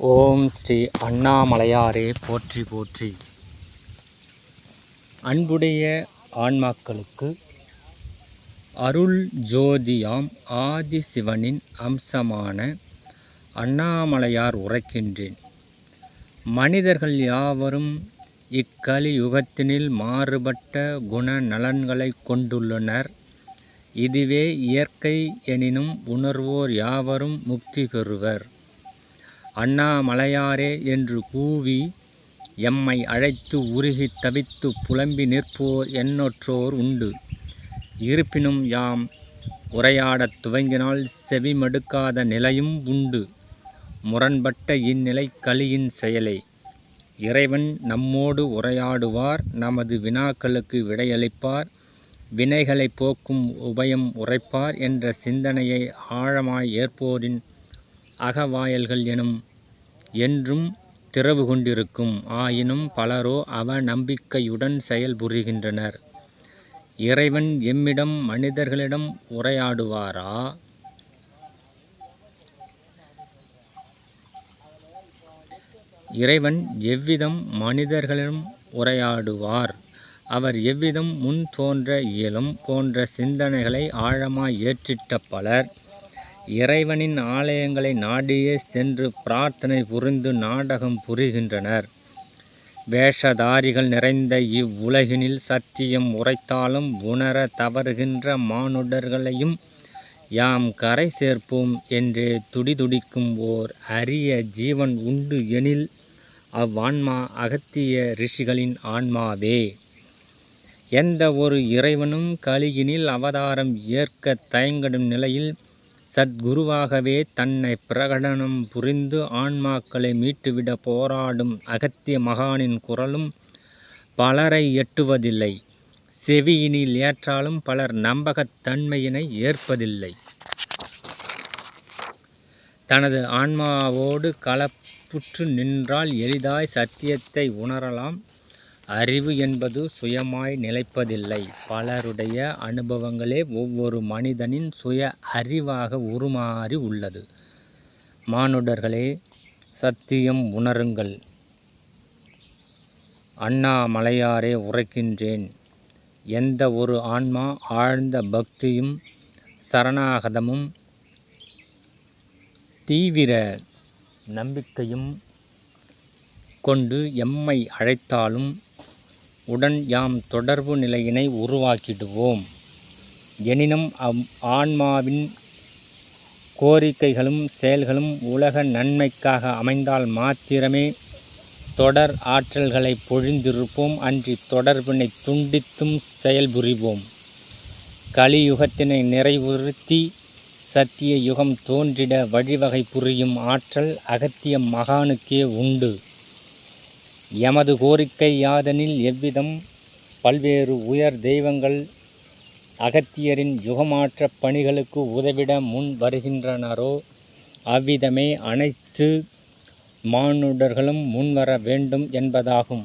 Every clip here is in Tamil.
ஓம் ஸ்ரீ அண்ணாமலையாரே போற்றி போற்றி. அன்புடைய ஆன்மாக்களுக்கு அருள் ஜோதியாம் ஆதி சிவனின் அம்சமான அண்ணாமலையார் உரைக்கின்றேன். மனிதர்கள் யாவரும் இக்கலியுகத்தினில் மாறுபட்ட குண நலன்களை கொண்டுள்ளனர். இதுவே இயற்கை எனினும் உணர்வோர் யாவரும் முக்தி பெறுவர். அண்ணாமலையாரே என்று கூவி எம்மை அழைத்து உருகித் தவித்து புலம்பி நிற்போர் எண்ணற்றோர் உண்டு. இருப்பினும் யாம் உரையாடத் துவங்கினால் செவிமடுக்காத நிலையும் உண்டு. முரண்பட்ட இந்நிலை கலியின் செயலே. இறைவன் நம்மோடு உரையாடுவார் நமது வினாக்களுக்கு விடையளிப்பார் வினைகளை போக்கும் உபயம் உரைப்பார் என்ற சிந்தனையை ஆழமாய் ஏற்போரின் அகவாயல்கள் எனும் என்றும் திறவு கொண்டிருக்கும் ஆயினும் பலரோ அவ நம்பிக்கையுடன் செயல்புரிகின்றனர் இறைவன் எம்மிடம் மனிதர்களிடம் உரையாடுவாரா? இறைவன் எவ்விதம் மனிதர்களிடம் உரையாடுவார்? அவர் எவ்விதம் முன் தோன்ற இயலும்? போன்ற சிந்தனைகளை ஆழமாய் ஏற்றிட்ட பலர் இறைவனின் ஆலயங்களை நாடியே சென்று பிரார்த்தனை புரிந்து நாடகம் புரிகின்றனர். வேஷதாரிகள் நிறைந்த இவ்வுலகினில் சத்தியம் உரைத்தாலும் உணர தவறுகின்ற மானுடர்களையும் யாம் கரை சேர்ப்போம் என்றே துடிதுடிக்கும் ஓர் அரிய ஜீவன் உண்டு எனில் அவ்வான்மா அகத்திய ரிஷிகளின் ஆன்மாவே. எந்த ஒரு இறைவனும் கலியினில் அவதாரம் ஏற்க தயங்கடும் நிலையில் சத்குருவாகவே தன்னை பிரகடனம் புரிந்து ஆன்மாக்களை மீட்டுவிட போராடும் அகத்திய மகானின் குரலும் பலரை எட்டுவதில்லை. செவியினில் ஏற்றாலும் பலர் நம்பகத்தன்மையினை ஏற்பதில்லை. தனது ஆன்மாவோடு கலப்புற்று நின்றால் எளிதாய் சத்தியத்தை உணரலாம். அறிவு என்பது சுயமாய் நிலைப்பதில்லை. பலருடைய அனுபவங்களே ஒவ்வொரு மனிதனின் சுய அறிவாக உருமாறி உள்ளது. மானுடர்களே சத்தியம் உணருங்கள். அண்ணாமலையாரே உரைக்கின்றேன். எந்த ஒரு ஆன்மா ஆழ்ந்த பக்தியும் சரணாகதமும் தீவிர நம்பிக்கையும் கொண்டு எம்மை அழைத்தாலும் உடன் யாம் தொடர்பு நிலையினை உருவாக்கிடுவோம். எனினும் அவ் ஆன்மாவின் கோரிக்கைகளும் செயல்களும் உலக நன்மைக்காக அமைந்தால் மாத்திரமே தொடர் ஆற்றல்களை பொழிந்திருப்போம். அன்றி தொடர்பினை துண்டித்தும் செயல்புரிவோம் கலியுகத்தினை நிறைவுறுத்தி சத்திய யுகம் தோன்றிட வழிவகை புரியும் ஆற்றல் அகத்திய மகானுக்கே உண்டு. எமது கோரிக்கை யாதெனில் எவ்விதம்? பல்வேறு உயர் தெய்வங்கள் அகத்தியரின் யுகமாற்ற பணிகளுக்கு உதவிட முன் வருகின்றனரோ? அவ்விதமே அனைத்து மானுடர்களும் முன்வர வேண்டும் என்பதாகும்.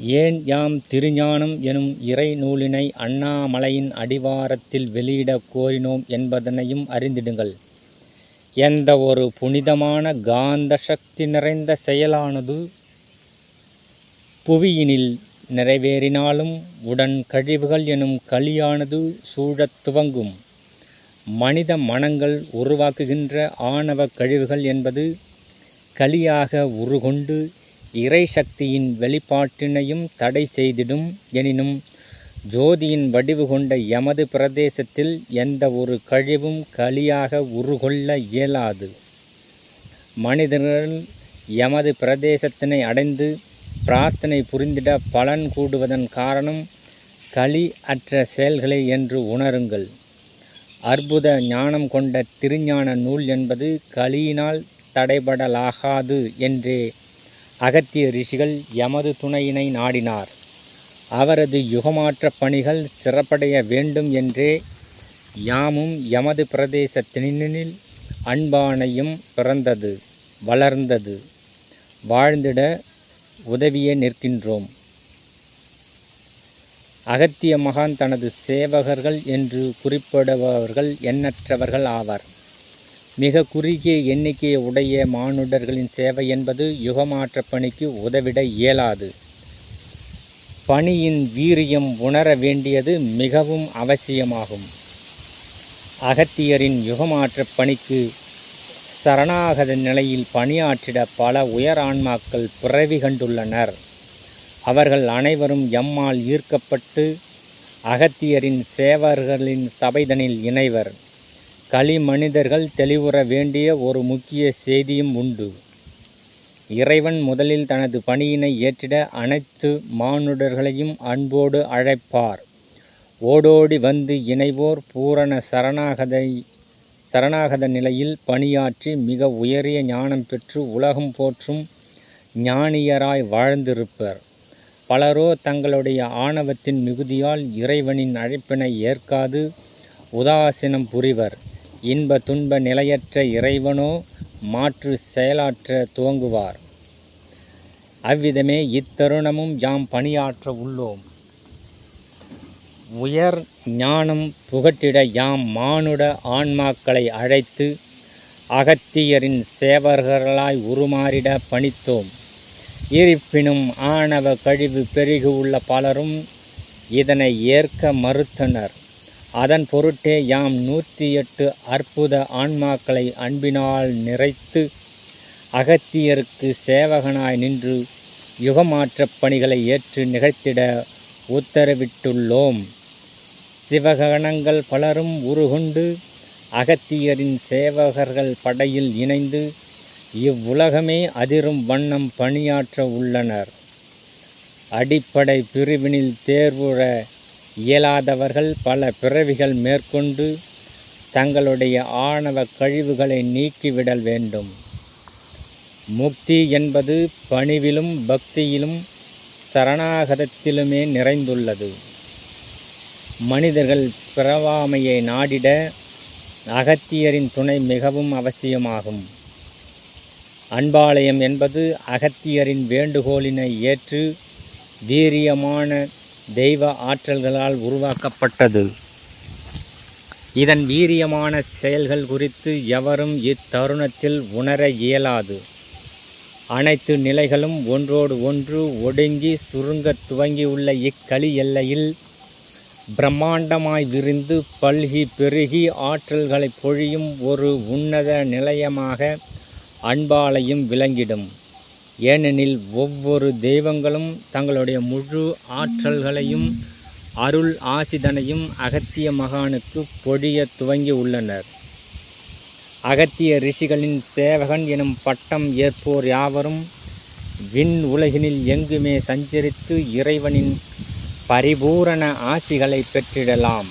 ஏன் யாம் திருஞானம் எனும் இறை நூலினை அண்ணாமலையின் அடிவாரத்தில் வெளியிட கோரினோம் என்பதனையும் அறிந்திடுங்கள். எந்த ஒரு புனிதமான காந்த சக்தி நிறைந்த செயலானது புவியினில் நிறைவேறினாலும் உடன் கழிவுகள் எனும் களியானது சூழத் துவங்கும். மனித மனங்கள் உருவாக்குகின்ற ஆணவ கழிவுகள் என்பது களியாக உருகொண்டு இறை சக்தியின் வெளிப்பாட்டினையும் தடை செய்திடும் எனினும் ஜோதியின் வடிவு கொண்ட எமது பிரதேசத்தில் எந்த ஒரு கழிவும் களியாக உருகொள்ள இயலாது. மனிதர்கள் எமது பிரதேசத்தினை அடைந்து பிரார்த்தனை புரிந்திட பலன் கூடுவதன் காரணம் களி அற்ற செயல்களை என்று உணருங்கள். அற்புத ஞானம் கொண்ட திருஞான நூல் என்பது களியினால் தடைபடலாகாது என்றே அகத்திய ரிஷிகள் எமது துணையினை நாடினார். அவரது யுகமாற்ற பணிகள் சிறப்படைய வேண்டும் என்றே யாமும் எமது பிரதேசத்தினில் அன்பானையும் பிறந்தது வளர்ந்தது. வாழ்ந்திட உதவியே நிற்கின்றோம். அகத்திய மகான் தனது சேவகர்கள் என்று குறிப்பிடுபவர்கள் எண்ணற்றவர்கள் ஆவர். மிக குறுகிய எண்ணிக்கையை உடைய மானுடர்களின் சேவை என்பது யுகமாற்றப் பணிக்கு உதவிட இயலாது. பணியின் வீரியம் உணர வேண்டியது மிகவும் அவசியமாகும். அகத்தியரின் யுகமாற்ற பணிக்கு சரணாகத நிலையில் பணியாற்றிட பல உயர் ஆன்மாக்கள் பிறவி கண்டுள்ளனர். அவர்கள் அனைவரும் எம்மால் ஈர்க்கப்பட்டு அகத்தியரின் சேவர்களின் சபைதனில் இணைவர். களி மனிதர்கள் தெளிவுற வேண்டிய ஒரு முக்கிய செய்தியும் உண்டு. இறைவன் முதலில் தனது பணியினை ஏற்றிட அனைத்து மானுடர்களையும் அன்போடு அழைப்பார். ஓடோடி வந்து இணைவோர் பூரண சரணாகதை சரணாகத நிலையில் பணியாற்றி மிக உயரிய ஞானம் பெற்று உலகம் போற்றும் ஞானியராய் வாழ்ந்திருப்பர். பலரோ தங்களுடைய ஆணவத்தின் மிகுதியால் இறைவனின் அழைப்பினை ஏற்காது உதாசீனம் புரிவர். இன்ப துன்ப நிலையற்ற இறைவனோ மாற்று செயலாற்ற துவங்குவார். அவ்விதமே இத்தருணமும் யாம் பணியாற்ற உள்ளோம். உயர் ஞானம் புகட்டிட யாம் மானுட ஆன்மாக்களை அழைத்து அகத்தியரின் சேவர்களாய் உருமாறிட பணித்தோம். இருப்பினும் ஆணவ கழிவு பெருகி உள்ள பலரும் இதனை ஏற்க மறுத்தனர். அதன் பொருட்டே யாம் நூற்றி எட்டு அற்புத ஆன்மாக்களை அன்பினால் நிறைத்து அகத்தியருக்கு சேவகனாய் நின்று யுகமாற்றப் பணிகளை ஏற்று நிகழ்த்திட உத்தரவிட்டுள்ளோம். சிவகணங்கள் பலரும் உருகுண்டு அகத்தியரின் சேவகர்கள் படையில் இணைந்து இவ்வுலகமே அதிரும் வண்ணம் பணியாற்ற உள்ளனர். அடிப்படை பிரிவினில் தேர்வுற இயலாதவர்கள் பல பிறவிகள் மேற்கொண்டு தங்களுடைய ஆணவ கழிவுகளை நீக்கிவிடல் வேண்டும். முக்தி என்பது பணிவிலும் பக்தியிலும் சரணாகதத்திலுமே நிறைந்துள்ளது. மனிதர்கள் பிறவாமையை நாடிட அகத்தியரின் துணை மிகவும் அவசியமாகும். அன்பாலயம் என்பது அகத்தியரின் வேண்டுகோளினை ஏற்று வீரியமான தெய்வ ஆற்றல்களால் உருவாக்கப்பட்டது. இதன் வீரியமான செயல்கள் குறித்து எவரும் இத்தருணத்தில் உணர இயலாது. அனைத்து நிலைகளும் ஒன்றோடு ஒன்று ஒடுங்கி சுருங்கத் துவங்கியுள்ள இக்களி எல்லையில் பிரம்மாண்டமாய் விரிந்து பல்கி பெருகி ஆற்றல்களை பொழியும் ஒரு உன்னத நிலையமாக அன்பாலையும் விளங்கிடும். ஏனெனில் ஒவ்வொரு தெய்வங்களும் தங்களுடைய முழு ஆற்றல்களையும் அருள் ஆசிதனையும் அகத்திய மகானுக்கு பொழிய துவங்கி உள்ளனர். அகத்திய ரிஷிகளின் சேவகன் எனும் பட்டம் ஏற்போர் யாவரும் விண் உலகினில் எங்குமே சஞ்சரித்து இறைவனின் பரிபூரண ஆசிகளை பெற்றிடலாம்.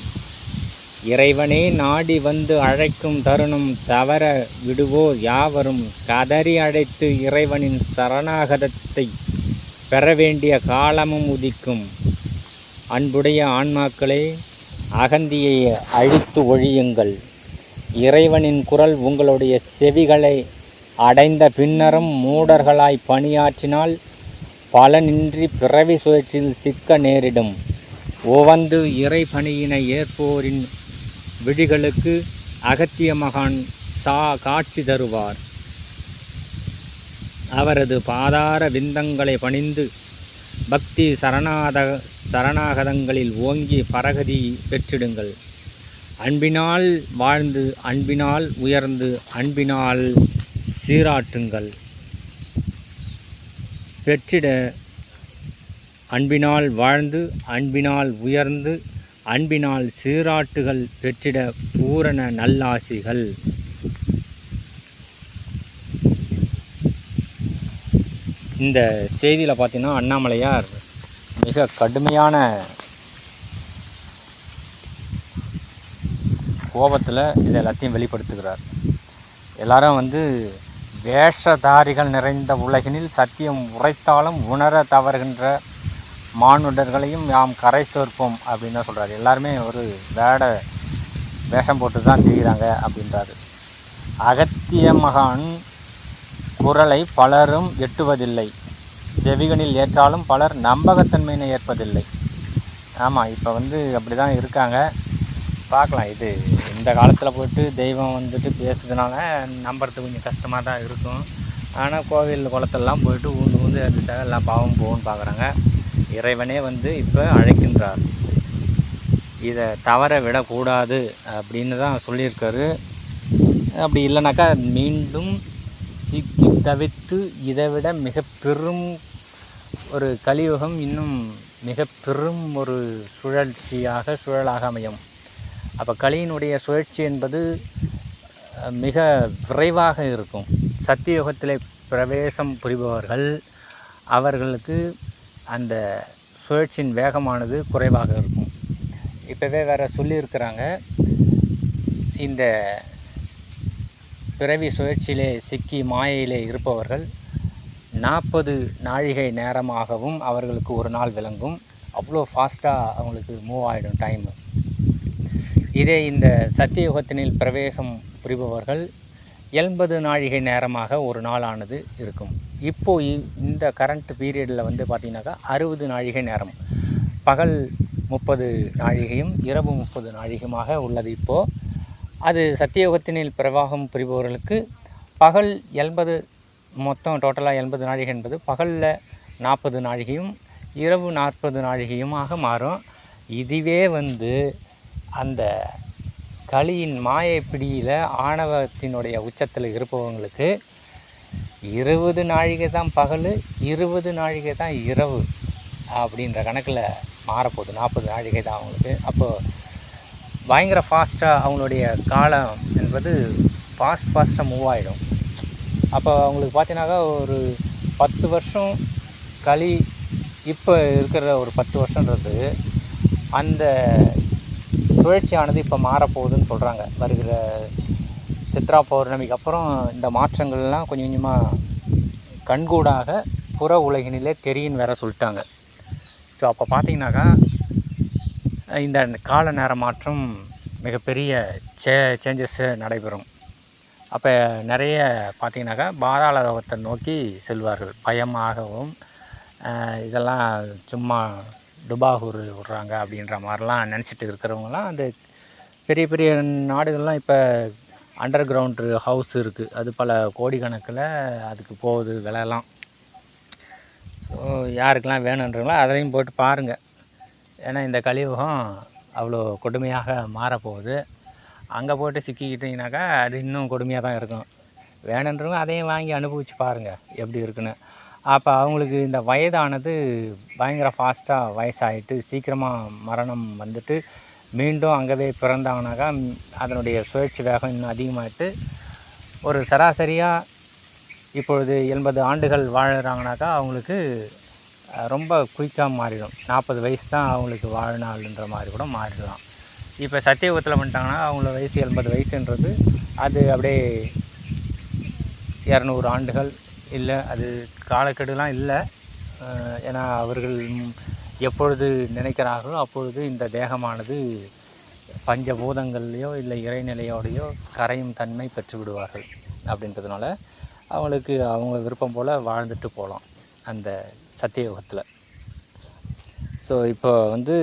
இறைவனே நாடி வந்து அழைக்கும் தருணம் தவற விடுவோர் யாவரும்? கதறி அழைத்து இறைவனின் சரணாகதத்தை பெற வேண்டிய காலமும் உதிக்கும். அன்புடைய ஆன்மாக்களே அகந்தியை அழித்து ஒழியுங்கள். இறைவனின் குரல் உங்களுடைய செவிகளை அடைந்த பின்னரும் மூடர்களாய் பணியாற்றினால் பலனின்றி பிறவி சுழற்சியில் சிக்க நேரிடும். உவந்து இறை பணியினை ஏற்போரின் விழிகளுக்கு அகத்திய மகான் சா காட்சி தருவார். அவரது பாதார விந்தங்களை பணிந்து பக்தி சரணாத சரணாகதங்களில் ஓங்கி பரகதி பெற்றிடுங்கள். அன்பினால் வாழ்ந்து அன்பினால் உயர்ந்து அன்பினால் சீராட்டுங்கள் பெற்றிட அன்பினால் வாழ்ந்து அன்பினால் உயர்ந்து அன்பினால் சீராட்டுகள் பெற்றிட பூரண நல்லாசிகள். இந்த செய்தியில் பார்த்தீங்கன்னா அண்ணாமலையார் மிக கடுமையான கோபத்தில் இதை எல்லாத்தையும் வெளிப்படுத்துகிறார். எல்லாரும் வந்து வேஷதாரிகள் நிறைந்த உலகினில் சத்தியம் உரைத்தாலும் உணர தவறுகின்ற மானுடர்களையும் யாம் கரை சேர்ப்போம் அப்படின்னு தான் சொல்கிறாரு எல்லாருமே ஒரு வேட வேஷம் போட்டு தான் திரிகிறாங்க அப்படின்றாரு. அகத்திய மகான் குரலை பலரும் எட்டுவதில்லை. செவிகனில் ஏற்றாலும் பலர் நம்பகத்தன்மையினை ஏற்பதில்லை. ஆமாம் இப்போ வந்து அப்படி தான் இருக்காங்க. பார்க்கலாம். இது இந்த காலத்தில் போட்டு தெய்வம் வந்துட்டு பேசுறதுனால நம்புறது கொஞ்சம் கஷ்டமாக தான் இருக்கும். ஆனால் கோவில் குளத்தெல்லாம் போயிட்டு ஊந்து ஊந்து எடுத்துட்டாங்க எல்லாம் பாவம் போகும்னு பார்க்குறாங்க இறைவனே வந்து இப்போ அழைக்கின்றார். இதை தவற விடக்கூடாது அப்படின்னு தான் சொல்லியிருக்காரு. அப்படி இல்லைனாக்கா மீண்டும் சிக்கி தவித்து இதை விட மிக பெரும் ஒரு கலியுகம் இன்னும் மிக பெரும் ஒரு சுழற்சியாக சுழலாக அமையும். அப்போ கலியினுடைய சுழற்சி என்பது மிக விரைவாக இருக்கும். சத்தியுகத்தில் பிரவேசம் புரிபவர்கள் அவர்களுக்கு அந்த சுழற்சியின் வேகமானது குறைவாக இருக்கும். இப்போவே வேறு சொல்லியிருக்கிறாங்க. இந்த பிறவி சுழற்சியிலே சிக்கி மாயையிலே இருப்பவர்கள் நாற்பது நாழிகை நேரமாகவும் அவர்களுக்கு ஒரு நாள் விளங்கும். அவ்வளோ ஃபாஸ்ட்டாக அவங்களுக்கு மூவ் ஆகிடும் டைமு இதே இந்த சத்தியுகத்தினில் பிரவேகம் புரிபவர்கள் எண்பது நாழிகை நேரமாக ஒரு நாளானது இருக்கும். இப்போ இந்த கரண்ட் பீரியடில் வந்து பார்த்திங்கனாக்கா அறுபது நாழிகை நேரம். பகல் முப்பது நாழிகையும் இரவு முப்பது நாழிகையுமாக உள்ளது இப்போது அது சத்தியோகத்தினில் பிரவாகம் புரிபவர்களுக்கு பகல் எண்பது மொத்தம் டோட்டலாக எண்பது நாழிகை என்பது பகலில் நாற்பது நாழிகையும் இரவு நாற்பது நாழிகையுமாக மாறும். இதுவே வந்து அந்த களியின் மாயை பிடியில் ஆணவத்தினுடைய உச்சத்தில் இருப்பவங்களுக்கு இருபது நாழிகை தான் பகல் இருபது நாழிகை தான் இரவு அப்படின்ற கணக்கில் மாறப்போகுது. நாற்பது நாழிகை தான் அவங்களுக்கு. அப்போது பயங்கர ஃபாஸ்ட்டாக அவங்களுடைய காலம் என்பது ஃபாஸ்ட் ஃபாஸ்ட்டாக மூவ் ஆகிடும் அப்போ அவங்களுக்கு பார்த்தீங்கன்னாக்கா ஒரு பத்து வருஷம் களி இப்போ இருக்கிற ஒரு பத்து வருஷன்றது அந்த சுழற்சியானது இப்போ மாறப்போகுதுன்னு சொல்கிறாங்க வருகிற சித்ரா பௌர்ணமிக்கு அப்புறம் இந்த மாற்றங்கள்லாம் கொஞ்சம் கொஞ்சமாக கண்கூடாக புற உலகினிலே தெரியும்னு வேற சொல்லிட்டாங்க. ஸோ அப்போ பார்த்தீங்கன்னாக்கா இந்த கால நேர மாற்றம் மிகப்பெரிய சே சேஞ்சஸ் நடைபெறும். அப்போ நிறைய பார்த்தீங்கன்னாக்கா பாதாள லோகத்தை நோக்கி செல்வார்கள். பயமாகவும் இதெல்லாம் சும்மா டுபாகூர் விடுறாங்க அப்படின்ற மாதிரிலாம் நினச்சிட்டு இருக்கிறவங்களாம் அந்த பெரிய பெரிய நாடுகள்லாம் இப்போ அண்டர் கிரவுண்டு ஹவுஸ் இருக்குது அது பல கோடிக்கணக்கில் அதுக்கு போகுது விலைலாம். ஸோ யாருக்கெல்லாம் வேணுன்றவங்களோ அதையும் போட்டு பாருங்கள் ஏன்னா இந்த கழிவுகம் அவ்வளோ கொடுமையாக மாறப்போகுது. அங்கே போட்டு சிக்கிக்கிட்டிங்கனாக்கா அது இன்னும் கொடுமையாக தான் இருக்கும். வேணுன்றவங்க அதையும் வாங்கி அனுபவித்து பாருங்கள் எப்படி இருக்குன்னு. அப்போ அவங்களுக்கு இந்த வயதானது பயங்கர ஃபாஸ்ட்டாக வயசாகிட்டு சீக்கிரமாக மரணம் வந்துட்டு மீண்டும் அங்கவே பிறந்தாங்கனாக்கா அதனுடைய சுழற்சி வேகம் இன்னும் அதிகமாகிட்டு ஒரு சராசரியாக இப்பொழுது எண்பது ஆண்டுகள் வாழுறாங்கனாக்கா அவங்களுக்கு ரொம்ப குயிக்காக மாறிடும். நாற்பது வயசு தான் அவங்களுக்கு வாழ்நாள்ன்ற மாதிரி கூட மாறிடலாம். இப்போ சத்தியகுத்தில் பண்ணிட்டாங்கன்னா அவங்கள வயசு எண்பது வயசுன்றது அது அப்படியே இரநூறு ஆண்டுகள் இல்லை அது காலக்கெடுலாம் இல்லை. ஏன்னா அவர்கள் எப்பொழுது நினைக்கிறார்களோ அப்பொழுது இந்த தேகமானது பஞ்சபூதங்கள்லேயோ இல்லை இறைநிலையோடையோ கரையும் தன்மை பெற்று விடுவார்கள் அப்படின்றதுனால அவங்களுக்கு அவங்க விருப்பம் போல் வாழ்ந்துட்டு போகலாம் அந்த சத்தியயுகத்தில். ஸோ இப்போ வந்து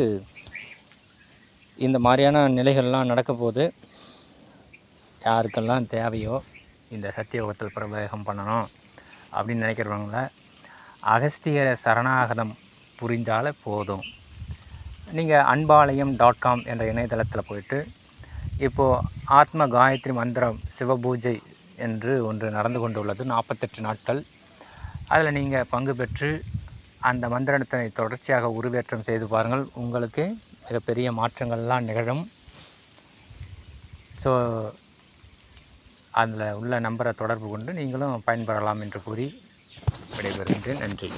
இந்த மாதிரியான நிலைகள்லாம் நடக்க போது யாருக்கெல்லாம் தேவையோ இந்த சத்தியயுகத்தில் பிரவேகம் பண்ணணும். அப்படின்னு நினைக்கிறவங்கள அகஸ்தியர சரணாகதம் புரிந்தாலே போதும். நீங்கள் அன்பாலயம் டாட் காம் என்ற இணையதளத்தில் போயிட்டு இப்போது ஆத்ம காயத்ரி மந்திரம் சிவபூஜை என்று ஒன்று நடந்து கொண்டுள்ளது நாற்பத்தெட்டு நாட்கள். அதில் நீங்கள் பங்கு பெற்று அந்த மந்திரத்தினை தொடர்ச்சியாக உருவேற்றம் செய்து பாருங்கள். உங்களுக்கு மிகப்பெரிய மாற்றங்கள்லாம் நிகழும். ஸோ அதில் உள்ள நம்பரை தொடர்பு கொண்டு நீங்களும் பயன்பெறலாம் என்று கூறி விடைபெறுகின்றேன். நன்றி.